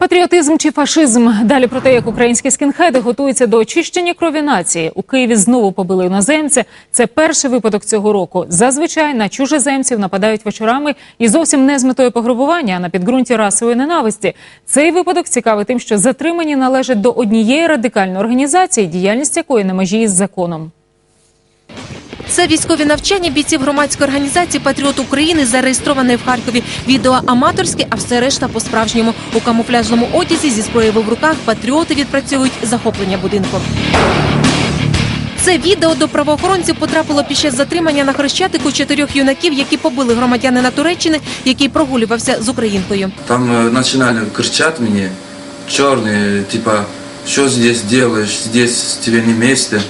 Патріотизм чи фашизм? Далі про те, як українські скінхеди готуються до очищення крові нації. У Києві знову побили іноземця. Це перший випадок цього року. Зазвичай на чужеземців нападають вечорами і зовсім не з метою пограбування, а на підґрунті расової ненависті. Цей випадок цікавий тим, що затримані належать до однієї радикальної організації, діяльність якої на межі із законом. Це військові навчання бійців громадської організації Патріот України, зареєстрованої в Харкові. Відео аматорське, а все решта по-справжньому. У камуфляжному одязі зі зброєю в руках патріоти відпрацьовують захоплення будинку. Це відео до правоохоронців потрапило під час затримання на хрещатику чотирьох юнаків, які побили громадянина Туреччини, який прогулювався з українкою. Там э, начинали кричать мне, черные, типа, что здесь делаешь, здесь тебе не место,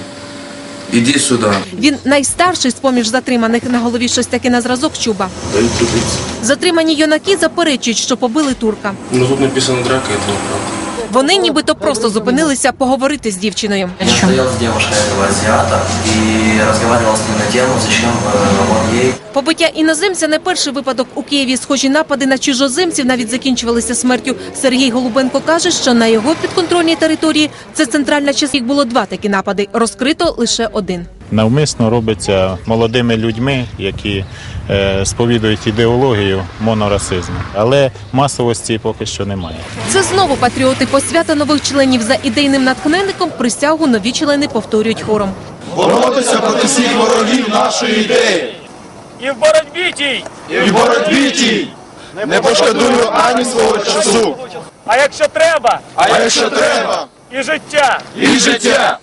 иди сюди. Він найстарший з поміж затриманих на голові щось таке на зразок чуба. Дай трудиться. Затримані юнаки заперечують, що побили турка. Ну тут написано драка, это неправда. Вони нібито просто зупинилися поговорити з дівчиною. Я стоял с девушкой этого азиата и разговаривал с ним на тему, зачем э, он ей. Побиття іноземця не перший випадок у Києві. Схожі напади на чужоземців навіть закінчувалися смертю. Сергій Голубенко каже, що на його підконтрольній території це центральна частина. Їх було два такі напади. Розкрито лише один. Навмисно робиться молодими людьми, які е, сповідують ідеологію монорасизму. Але масовості поки що немає. Це знову патріоти посвята нових членів за ідейним натхненником. Присягу нові члени повторюють хором. боротися проти всіх ворогів нашої ідеї. І в боротьбі тій, І в боротьбі тій не пошкодую ані свого часу. а якщо треба, А якщо треба, і життя, і життя,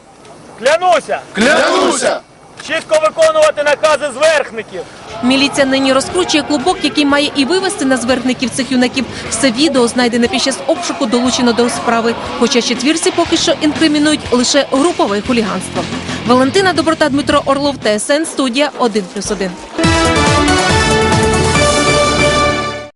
клянуся, клянуся, чітко виконувати накази зверхників. Міліція нині розкручує клубок, який має і вивести на зверхників цих юнаків. Все відео знайдене під час обшуку долучено до справи. Хоча четвірці поки що інкримінують лише групове хуліганство. Валентина Доброта, Дмитро Орлов, ТСН, студія 1+,1.